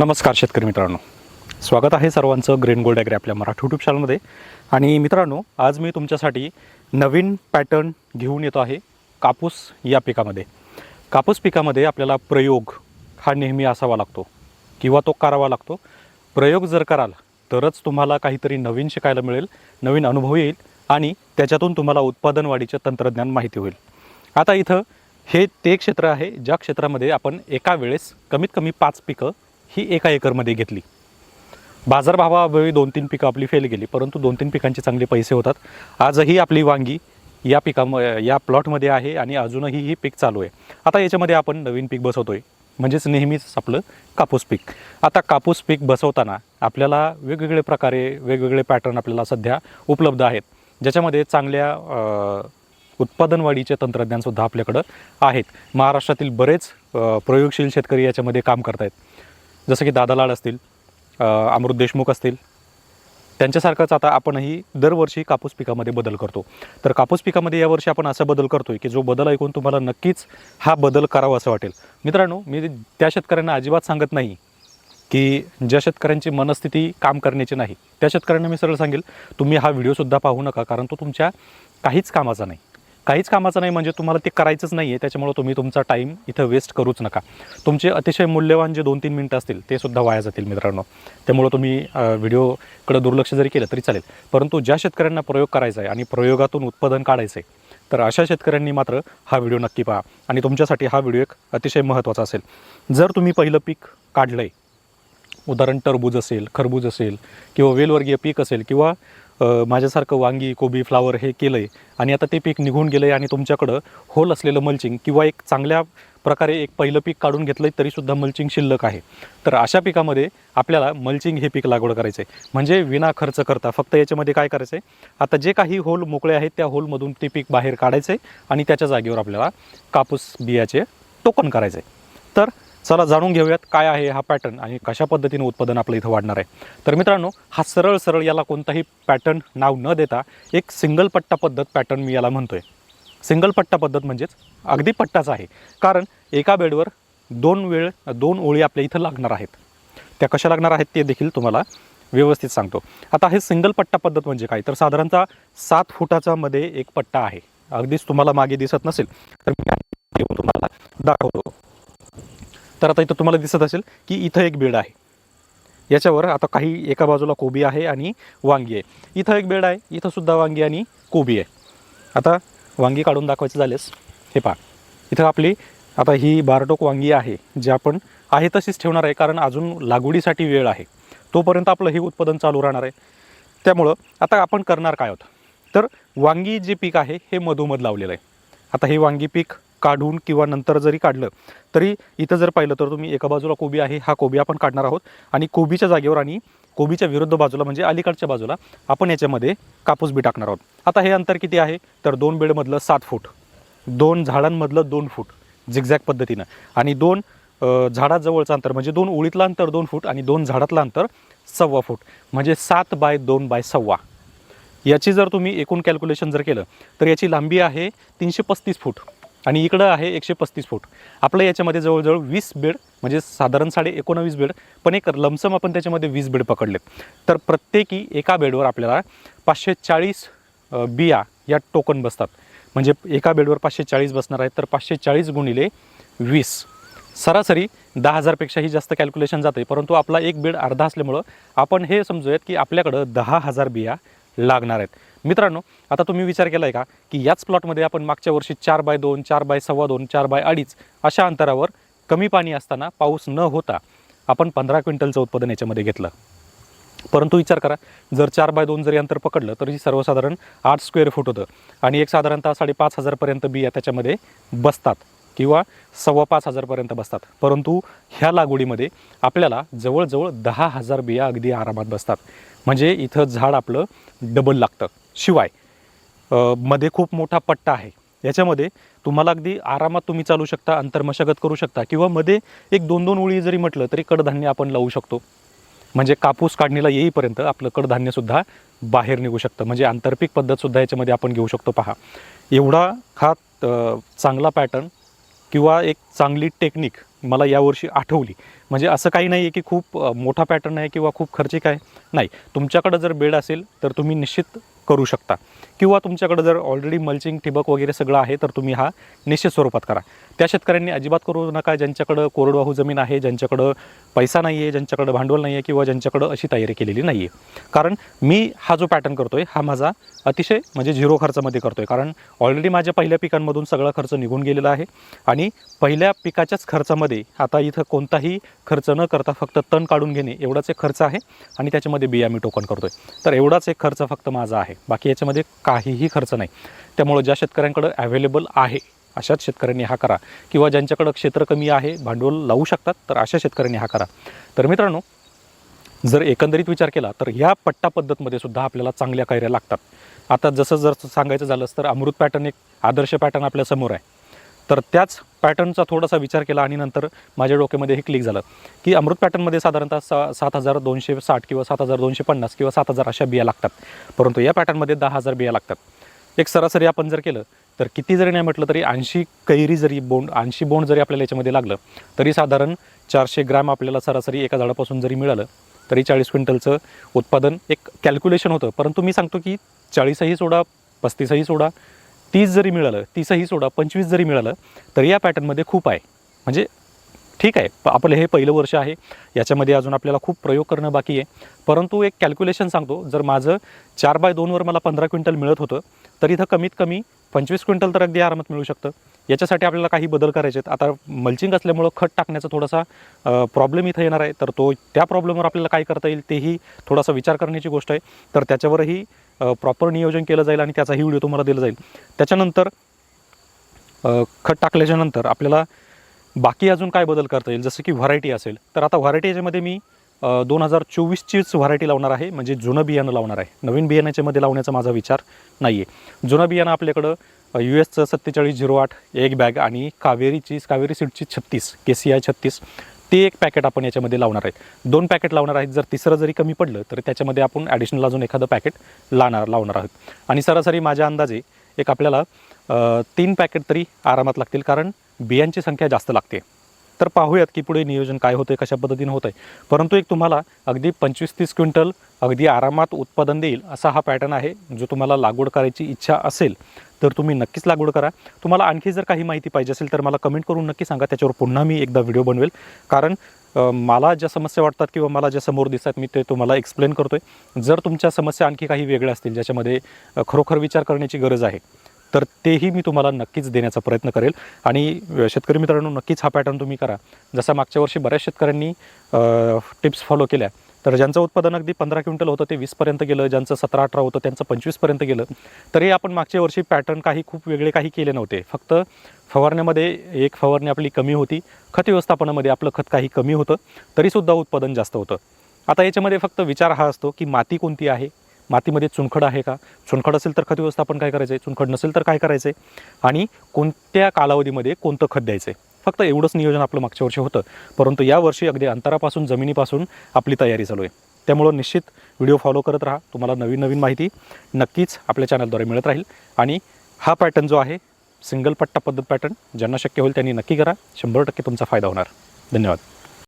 नमस्कार शेतकरी मित्रांनो. स्वागत आहे सर्वांचं ग्रेन गोल्ड ॲग्री आपल्या मराठी यूट्यूब चॅनलमध्ये आणि मित्रांनो आज मी तुमच्यासाठी नवीन पॅटर्न घेऊन येतो आहे कापूस या पिकामध्ये. कापूस पिकामध्ये आपल्याला प्रयोग हा नेहमी असावा लागतो किंवा तो करावा लागतो. प्रयोग जर कराल तरच तुम्हाला काहीतरी नवीन शिकायला मिळेल नवीन अनुभव येईल आणि त्याच्यातून तुम्हाला उत्पादन वाढीचे तंत्रज्ञान माहिती होईल. आता इथं हे ते क्षेत्र आहे ज्या क्षेत्रामध्ये आपण एका वेळेस कमीत कमी पाच पिकं ही एका एकरमध्ये घेतली. बाजारभावाअभावी दोन तीन पिकं आपली फेल गेली परंतु दोन तीन पिकांचे चांगले पैसे होतात. आजही आपली वांगी या पिकाम या प्लॉटमध्ये आहे आणि अजूनही ही पीक चालू आहे. आता याच्यामध्ये आपण नवीन पीक बसवतो आहे म्हणजेच नेहमीच आपलं कापूस पीक. आता कापूस पीक बसवताना आपल्याला वेगवेगळे प्रकारे वेगवेगळे पॅटर्न आपल्याला सध्या उपलब्ध आहेत. ज्याच्यामध्ये चांगल्या उत्पादन वाढीचे तंत्रज्ञानसुद्धा आपल्याकडं आहेत. महाराष्ट्रातील बरेच प्रयोगशील शेतकरी याच्यामध्ये काम करत आहेत जसं की दादा लाड असतील अमृत देशमुख असतील त्यांच्यासारखंच आता आपणही दरवर्षी कापूस पिकामध्ये बदल करतो. तर कापूस पिकामध्ये यावर्षी आपण असा बदल करतोय की जो बदल ऐकून तुम्हाला नक्कीच हा बदल करावा असं वाटेल. मित्रांनो मी त्या शेतकऱ्यांना अजिबात सांगत नाही की ज्या शेतकऱ्यांची मनस्थिती काम करण्याची नाही. त्या शेतकऱ्यांना मी सरळ सांगेल तुम्ही हा व्हिडिओसुद्धा पाहू नका कारण तो तुमच्या काहीच कामाचा नाही. काहीच कामाचं नाही म्हणजे तुम्हाला ते करायचंच नाही आहे त्याच्यामुळं तुम्ही तुमचा टाईम इथं वेस्ट करूच नका. तुमचे अतिशय मूल्यवान जे दोन तीन मिनटं असतील ते सुद्धा वाया जातील मित्रांनो. त्यामुळं तुम्ही व्हिडिओकडे दुर्लक्ष जरी केलं तरी चालेल. परंतु ज्या शेतकऱ्यांना प्रयोग करायचा आहे आणि प्रयोगातून उत्पादन काढायचं आहे तर अशा शेतकऱ्यांनी मात्र हा व्हिडिओ नक्की पहा. आणि तुमच्यासाठी हा व्हिडिओ एक अतिशय महत्त्वाचा असेल. जर तुम्ही पहिलं पीक काढलं आहे उदाहरण टरबूज असेल खरबूज असेल किंवा वेलवर्गीय पीक असेल किंवा माझ्यासारखं वांगी कोबी फ्लावर हे केलं आहे आणि आता ते पीक निघून गेलं आहे आणि तुमच्याकडं होल असलेलं मल्चिंग किंवा एक चांगल्या प्रकारे एक पहिलं पीक काढून घेतलं आहे तरीसुद्धा मल्चिंग शिल्लक आहे. तर अशा पिकामध्ये आपल्याला मल्चिंग हे पीक लागवड करायचं आहे म्हणजे विना खर्च करता फक्त याच्यामध्ये काय करायचं आहे आता जे काही होल मोकळे आहेत त्या होलमधून ते पीक बाहेर काढायचं आहे आणि त्याच्या जागेवर आपल्याला कापूस बियाचे टोकन करायचं आहे तर चला जाणून घेऊयात काय आहे हा पॅटर्न आणि कशा पद्धतीने उत्पादन आपलं इथं वाढणार आहे. तर मित्रांनो हा सरळ सरळ याला कोणताही पॅटर्न नाव न देता एक सिंगल पट्टा पद्धत पॅटर्न मी याला म्हणतोय. सिंगल पट्टा पद्धत म्हणजेच अगदी पट्टाच आहे. कारण एका बेडवर दोन वेळ दोन ओळी आपल्या इथं लागणार आहेत. त्या कशा लागणार आहेत ते देखील तुम्हाला व्यवस्थित सांगतो. आता हे सिंगल पट्टा पद्धत म्हणजे काय? तर साधारणतः सात फुटाचा मध्ये एक पट्टा आहे. अगदीच तुम्हाला मागे दिसत नसेल तर मी तुम्हाला दाखवतो. तर आता इथं तुम्हाला दिसत असेल की इथं एक बेड आहे. याच्यावर आता काही एका बाजूला कोबी आहे आणि वांगी आहे. इथं एक बेड आहे इथंसुद्धा वांगी आणि कोबी आहे. आता वांगी काढून दाखवायचं झालेस हे पहा. इथं आपली आता ही बारटोक वांगी आहे जी आपण आहे तशीच ठेवणार आहे कारण अजून लागवडीसाठी वेळ आहे. तोपर्यंत आपलं हे उत्पादन चालू राहणार आहे. त्यामुळं आता आपण करणार काय होतं? तर वांगी जे पीक आहे हे मधोमध लावलेलं आहे. आता हे वांगी पीक काढून किंवा नंतर जरी काढलं तरी इथं जर पाहिलं तर तुम्ही एका बाजूला कोबी आहे हा कोबी आपण काढणार आहोत. आणि कोबीच्या जागेवर आणि कोबीच्या विरुद्ध बाजूला म्हणजे अलीकडच्या बाजूला आपण याच्यामध्ये कापूस बी टाकणार आहोत. आता हे अंतर किती आहे? तर दोन बेडमधलं सात फूट. दोन झाडांमधलं दोन फूट. झिगझॅग पद्धतीनं. आणि दोन झाडाजवळचं अंतर म्हणजे दोन ओळीतलं अंतर दोन फूट आणि दोन झाडातलं अंतर सव्वा फूट. म्हणजे सात बाय दोन बाय सव्वा. याची जर तुम्ही एकूण कॅल्क्युलेशन जर केलं तर याची लांबी आहे तीनशे पस्तीस फूट. आणि इकडं आहे एकशे पस्तीस फूट. आपलं याच्यामध्ये जवळजवळ वीस बेड म्हणजे साधारण साडे एकोणावीस बेड पण एक लमसम आपण त्याच्यामध्ये वीस बेड पकडलेत. तर प्रत्येकी एका बेडवर आपल्याला पाचशे चाळीस बिया या टोकन बसतात. म्हणजे एका बेडवर पाचशे चाळीस बसणार आहेत तर पाचशे चाळीस गुणिले वीस. सरासरी दहा हजारपेक्षाही जास्त कॅल्क्युलेशन जाते परंतु आपला एक बेड अर्धा असल्यामुळं आपण हे समजूयात की आपल्याकडं दहा हजार बिया लागणार आहेत. मित्रांनो आता तुम्ही विचार केला आहे का की याच प्लॉटमध्ये आपण मागच्या वर्षी चार बाय दोन चार बाय सव्वा दोन चार बाय अडीच अशा अंतरावर कमी पाणी असताना पाऊस न होता आपण पंधरा क्विंटलचं उत्पादन याच्यामध्ये घेतलं. परंतु विचार करा जर चार बाय दोन जरी अंतर पकडलं तरी सर्वसाधारण आठ स्क्वेअर फूट होतं. आणि एक साधारणतः साडेपाच हजारपर्यंत बिया त्याच्यामध्ये बसतात किंवा सव्वा पाच हजारपर्यंत बसतात. परंतु ह्या लागवडीमध्ये आपल्याला जवळजवळ दहा हजार बिया अगदी आरामात बसतात. म्हणजे इथं झाड आपलं डबल लागतं. शिवायमध्ये खूप मोठा पट्टा आहे. याच्यामध्ये तुम्हाला अगदी आरामात तुम्ही चालू शकता अंतर्मशागत करू शकता किंवा मध्ये एक दोन दोन ओळी जरी म्हटलं तरी कडधान्य आपण लावू शकतो. म्हणजे कापूस काढणीला येईपर्यंत आपलं कडधान्यसुद्धा बाहेर निघू शकतं. म्हणजे आंतरपीक पद्धतसुद्धा याच्यामध्ये आपण घेऊ शकतो. पहा एवढा हा चांगला पॅटर्न किंवा एक चांगली टेक्निक मला यावर्षी आठवली. म्हणजे असं काही नाही आहे की खूप मोठा पॅटर्न आहे किंवा खूप खर्चिक आहे. नाही तुमच्याकडं जर बेड असेल तर तुम्ही निश्चित करू शकता. किंवा तुमच्याकडं जर ऑलरेडी मल्चिंग ठिबक वगैरे सगळं आहे तर तुम्ही हा निश्चित स्वरूपात करा. त्या शेतकऱ्यांनी अजिबात करू नका ज्यांच्याकडं कोरडवाहू जमीन आहे ज्यांच्याकडं पैसा नाही आहे ज्यांच्याकडं भांडवल नाही आहे किंवा ज्यांच्याकडं अशी तयारी केलेली नाही आहे कारण मी हा जो पॅटर्न करतो आहे हा माझा अतिशय म्हणजे झिरो खर्चामध्ये करतो आहे कारण ऑलरेडी माझ्या पहिल्या पिकांमधून सगळा खर्च निघून गेलेला आहे आणि पहिल्या पिकाच्याच खर्चामध्ये आता इथं कोणताही खर्च न करता फक्त तण काढून घेणे एवढाच एक खर्च आहे आणि त्याच्यामध्ये बिया मी टोकन करतो आहे तर एवढाच एक खर्च फक्त माझा आहे. बाकी याच्यामध्ये काहीही खर्च नाही. त्यामुळं ज्या शेतकऱ्यांकडं अवेलेबल आहे अशाच शेतकऱ्यांनी हा करा. किंवा ज्यांच्याकडं क्षेत्र कमी आहे भांडवल लावू शकतात तर अशा शेतकऱ्यांनी हा करा. तर मित्रांनो जर एकंदरीत विचार केला तर ह्या पट्टा पद्धतमध्ये सुद्धा आपल्याला चांगल्या कैऱ्या लागतात. आता जसं जर सांगायचं झालंच तर अमृत पॅटर्न एक आदर्श पॅटर्न आपल्यासमोर आहे. तर त्याच पॅटर्नचा थोडासा विचार केला आणि नंतर माझ्या डोक्यामध्ये हे क्लिक झालं. की अमृत पॅटर्नमध्ये साधारणतः सा सात हजार दोनशे साठ किंवा सात हजार दोनशे पन्नास किंवा सात हजार अशा बिया लागतात. परंतु या पॅटर्नमध्ये दहा हजार बिया लागतात. एक सरासरी आपण जर केलं तर किती जरी नाही म्हटलं तरी ऐंशी कैरी जरी बोंड ऐंशी बोंड जरी आपल्याला याच्यामध्ये लागलं तरी साधारण चारशे ग्रॅम आपल्याला सरासरी एका झाडापासून जरी मिळालं तरी चाळीस क्विंटलचं उत्पादन एक कॅल्क्युलेशन होतं. परंतु मी सांगतो की चाळीसही सोडा पस्तीसही सोडा तीस जरी मिळालं तीसही सोडा पंचवीस जरी मिळालं तरी या पॅटर्नमध्ये खूप आहे. म्हणजे ठीक आहे प- आपलं हे पहिलं वर्ष आहे याच्यामध्ये अजून आपल्याला खूप प्रयोग करणं बाकी आहे. परंतु एक कॅल्क्युलेशन सांगतो जर माझं चार बाय दोनवर मला पंधरा क्विंटल मिळत होतं तर इथं कमीत कमी पंचवीस क्विंटल तर अगदी आरामात मिळू शकतं. याच्यासाठी आपल्याला काही बदल करायचे आहेत. आता मल्चिंग असल्यामुळं खत टाकण्याचा थोडासा प्रॉब्लेम इथं येणार आहे. तर तो त्या प्रॉब्लेमवर आपल्याला काय करता येईल तेही थोडासा विचार करण्याची गोष्ट आहे. तर त्याच्यावरही प्रॉपर नियोजन केलं जाईल आणि त्याचाही व्हिडिओ तुम्हाला दिला जाईल. त्याच्यानंतर खत टाकल्याच्या नंतर आपल्याला बाकी अजून काय बदल करता येईल? जसं की व्हरायटी असेल. तर आता व्हरायटी याच्यामध्ये मी दोन हजार चोवीसचीच व्हरायटी लावणार आहे. म्हणजे जुनं बियाणं लावणार आहे. नवीन बियाण्याच्यामध्ये लावण्याचा माझा विचार नाही आहे जुनं बियाणं आपल्याकडं यू एसचं सत्तेचाळीस झिरो आठ एक बॅग आणि कावेरीची कावेरी सीडची छत्तीस के सी आय छत्तीस. ते एक पॅकेट आपण याच्यामध्ये लावणार आहेत. दोन पॅकेट लावणार आहेत. जर तिसरं जरी कमी पडलं तर त्याच्यामध्ये आपण ॲडिशनल अजून एखादं पॅकेट लावणार लावणार आहोत. आणि सरासरी माझ्या अंदाजे एक आपल्याला तीन पॅकेट तरी आरामात लागतील कारण बियांची संख्या जास्त लागते. तर पाहूयात की पुढे नियोजन काय होतं कशा पद्धतीनं होतं आहे परंतु एक तुम्हाला अगदी पंचवीस तीस क्विंटल अगदी आरामात उत्पादन देईल असा हा पॅटर्न आहे जो तुम्हाला लागवड करायची इच्छा असेल तर तुम्ही नक्कीच लागवड करा. तुम्हाला आणखी जर काही माहिती पाहिजे असेल तर मला कमेंट करून नक्की सांगा. त्याच्यावर पुन्हा मी एकदा व्हिडिओ बनवेल. कारण मला ज्या समस्या वाटतात किंवा मला ज्या समोर दिसतात मी ते तुम्हाला एक्सप्लेन करतो आहे जर तुमच्या समस्या आणखी काही वेगळ्या असतील ज्याच्यामध्ये खरोखर विचार करण्याची गरज आहे तर तेही मी तुम्हाला नक्कीच देण्याचा प्रयत्न करेल. आणि शेतकरी मित्रांनो नक्कीच हा पॅटर्न तुम्ही करा. जसा मागच्या वर्षी बऱ्याच शेतकऱ्यांनी टिप्स फॉलो केल्या तर ज्यांचं उत्पादन अगदी पंधरा क्विंटल होतं ते वीसपर्यंत गेलं ज्यांचं सतरा अठरा होतं त्यांचं पंचवीसपर्यंत गेलं. तरी आपण मागच्या वर्षी पॅटर्न काही खूप वेगळे काही केले नव्हते. फक्त फवारण्यामध्ये एक फवारणी आपली कमी होती. खत व्यवस्थापनामध्ये आपलं खत काही कमी होतं. तरीसुद्धा उत्पादन जास्त होतं. आता याच्यामध्ये फक्त विचार हा असतो की माती कोणती आहे? मातीमध्ये चुनखड आहे का? चुनखड असेल तर खत व्यवस्थापन काय करायचं आहे चुनखड नसेल तर काय करायचं आहे आणि कोणत्या कालावधीमध्ये कोणतं खत द्यायचं आहे फक्त एवढंच नियोजन आपलं मागच्या वर्षी होतं. परंतु यावर्षी अगदी अंतरापासून जमिनीपासून आपली तयारी चालू आहे. त्यामुळं निश्चित व्हिडिओ फॉलो करत राहा. तुम्हाला नवीन नवीन माहिती नक्कीच आपल्या चॅनलद्वारे मिळत राहील. आणि हा पॅटर्न जो आहे सिंगल पट्टा पद्धत पॅटर्न ज्यांना शक्य होईल त्यांनी नक्की करा. शंभर टक्के तुमचा फायदा होणार. धन्यवाद.